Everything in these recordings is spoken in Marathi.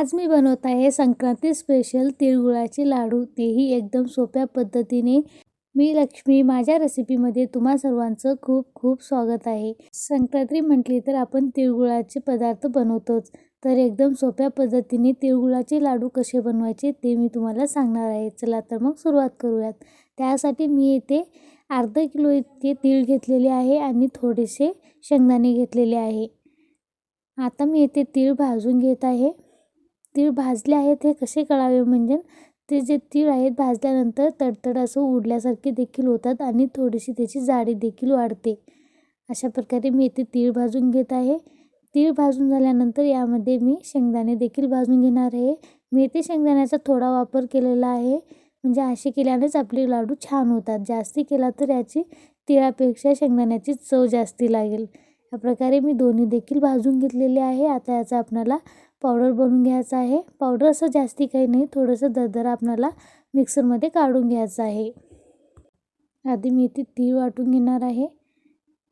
आज मी बनवत आहे संक्रांती स्पेशल तिळगुळाचे लाडू. तेही एकदम सोप्या पद्धतीने मी लक्ष्मी माझ्या रेसिपीमध्ये तुम्हा सर्वांचं खूप खूप स्वागत आहे. संक्रांती म्हटली तर आपण तिळगुळाचे पदार्थ बनवतोच. तर एकदम सोप्या पद्धतीने तिळगुळाचे लाडू कसे बनवायचे ते मी तुम्हाला सांगणार आहे. चला तर मग सुरुवात करूयात. त्यासाठी मी येथे अर्धा किलो इतके तीळ घेतलेले आहे आणि थोडेसे शेंगदाणे घेतलेले आहे. आता मी येथे तीळ भाजून घेत आहे. तीळ भाजले आहेत हे कसे कळावे म्हणजे ते जे तीळ आहेत भाजल्यानंतर तडतड असं उडल्यासारखे देखील होतात आणि थोडीशी त्याची जाडी देखील वाढते. अशा प्रकारे मी इथे तीळ भाजून घेत आहे. तीळ भाजून झाल्यानंतर यामध्ये मी शेंगदाणे देखील भाजून घेणार आहे. मी इथे शेंगदाण्याचा थोडा वापर केलेला आहे. म्हणजे असे केल्यानेच आपले लाडू छान होतात. जास्ती केला तर याची तिळापेक्षा शेंगदाण्याची चव जास्ती लागेल. या प्रकारे मी दोन्ही देखील भाजून घेतलेले आहे. आता याचा आपल्याला पावडर बनवून घ्यायचा आहे. पावडर असं जास्ती काही नाही थोडंसं दरदरा आपल्याला मिक्सरमध्ये काढून घ्यायचं आहे. आधी मी इथे तीळ वाटून घेणार आहे.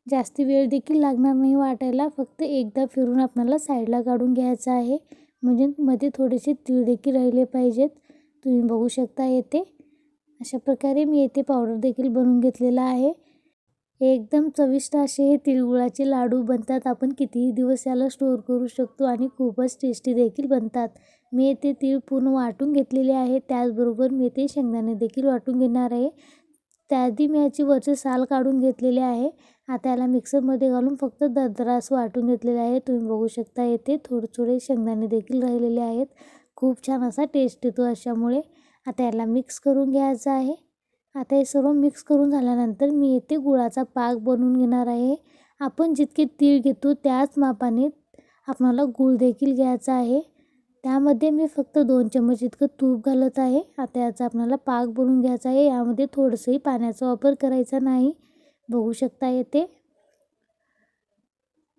जास्ती वेळ देखील लागणार नाही वाटायला फक्त एकदा फिरून आपल्याला साईडला काढून घ्यायचं आहे. म्हणजे मध्ये थोडेसे तीळ देखील राहिले पाहिजेत. तुम्ही बघू शकता येते अशा प्रकारे मी येथे पावडर देखील बनवून घेतलेला आहे. एकदम चविष्ट असे हे तिळगुळाचे लाडू बनतात. आपण कितीही दिवस याला स्टोअर करू शकतो आणि खूपच टेस्टी देखील बनतात. मी येथे तीळ पूर्ण वाटून घेतलेले आहे. त्याचबरोबर मी येथे शेंगदाणे देखील वाटून घेणार आहे. त्याआधी मी याची वरचे साल काढून घेतलेले आहे. आता याला मिक्सरमध्ये घालून फक्त दरदरास वाटून घेतलेले आहे. तुम्ही बघू शकता येथे थोडे थोडे शेंगदाणे देखील राहिलेले आहेत. खूप छान असा टेस्ट येतो अशामुळे आता याला मिक्स करून घ्यायचा आहे. आता हे सर्व मिक्स करून झाल्यानंतर मी येथे गुळाचा पाक बनवून घेणार आहे. आपण जितके तीळ घेतो त्याच मापाने आपणाला गूळ देखील घ्यायचा आहे. त्यामध्ये मी फक्त दोन चम्मच इतकं तूप घालत आहे. आता याचा आपल्याला पाक बनवून घ्यायचा आहे. यामध्ये थोडंसंही पाण्याचा वापर करायचा नाही. बघू शकता येते.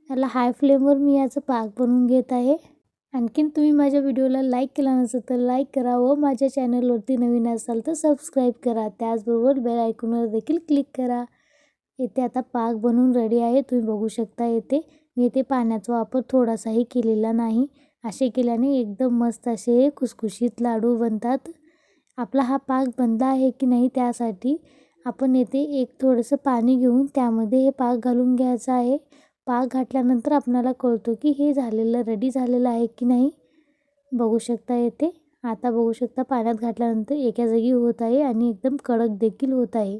याला हाय फ्लेमवर मी याचं पाक बनवून घेत आहे. आणखीन तुम्ही माझ्या व्हिडिओला लाईक केला नसेल तर लाईक करा व माझ्या चॅनलवरती नवीन असाल तर सबस्क्राईब करा. त्याचबरोबर बेल आयकॉनवर देखील क्लिक करा. येथे आता पाक बनवून रेडी आहे. तुम्ही बघू शकता येथे मी येथे पाण्याचा वापर थोडासाही केलेला नाही. असे केल्याने एकदम मस्त असे खुसखुशीत लाडू बनतात. आपला हा पाक बनला आहे की नाही त्यासाठी आपण येथे एक थोडंसं पाणी घेऊन त्यामध्ये हे पाक घालून घ्यायचं आहे. पाक घातल्यानंतर आपणाला कळतो की हे झालेलं रेडी झालेलं आहे की नाही. बघू शकता येते. आता बघू शकता पाण्यात घातल्यानंतर एका जागी होत आहे आणि एकदम कडक देखील होत आहे.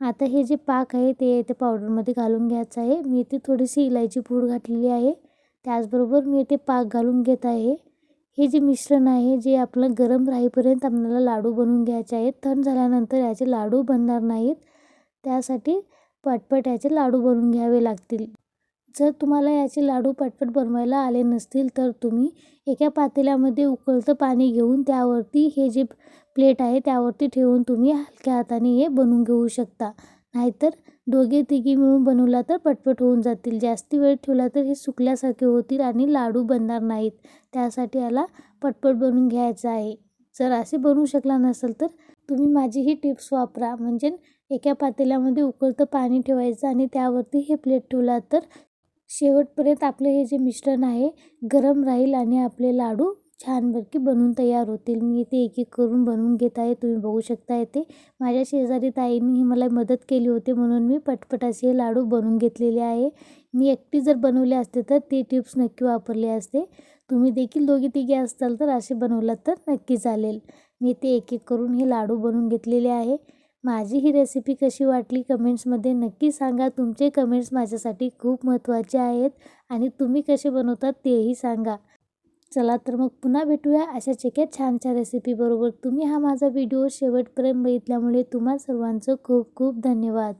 आता हे जे पाक आहे ते येथे पावडरमध्ये घालून घ्यायचं आहे. मी इथे थोडीशी इलायची पूड घातलेली आहे. त्याचबरोबर मी इथे पाक घालून घेत आहे. हे जे मिश्रण आहे जे आपलं गरम राहीपर्यंत आपल्याला लाडू बनवून घ्यायचे आहेत. थंड झाल्यानंतर याचे लाडू बनणार नाहीत. त्यासाठी पटपट याचे लाडू बनवून घ्यावे लागतील. जर तुम्हाला याचे लाडू पटपट बनवायला आले नसतील तर तुम्ही एका पातेल्यामध्ये उकळतं पाणी घेऊन त्यावरती हे जे प्लेट आहे त्यावरती ठेवून तुम्ही हलक्या हाताने हे बनवून घेऊ शकता. नाहीतर दोघे तिघी मिळून बनवला तर पटपट होऊन जातील. जास्ती वेळ ठेवला तर हे सुकल्यासारखे होतील आणि लाडू बनणार नाहीत. त्यासाठी याला पटपट बनवून घ्यायचं आहे. जर असे बनवू शकला नसेल तर तुम्ही माझी ही टिप्स वापरा. म्हणजे एका पातेल्यामध्ये उकळतं पाणी ठेवायचं आणि त्यावरती हे प्लेट ठेवला तर शेवटपर्यंत आपलं हे जे मिश्रण आहे गरम राहील आणि आपले लाडू छानपैकी बनवून तयार होतील. मी इथे एक एक करून बनवून घेत आहे. तुम्ही बघू शकता येते माझ्या शेजारी ताईंनी मला मदत केली होती. म्हणून मी पटपट असे हे लाडू बनवून घेतलेले आहे. मी एकटी जर बनवले असते तर ते टिप्स नक्की वापरले असते. तुम्ही देखील दोघी तिघे असताल तर असे बनवलात तर नक्की चालेल. मी ते एक एक करून हे लाडू बनवून घेतलेले आहे. माझी ही रेसिपी कशी वाटली कमेंट्समध्ये नक्की सांगा. तुमचे कमेंट्स माझ्यासाठी खूप महत्त्वाचे आहेत आणि तुम्ही कसे बनवतात तेही सांगा. चला तर मग पुन्हा भेटूया अशाच एका छानशा रेसिपीबरोबर तुम्ही हा माझा व्हिडिओ शेवटपर्यंत बघितल्यामुळे तुम्हा सर्वांचं खूप खूप धन्यवाद.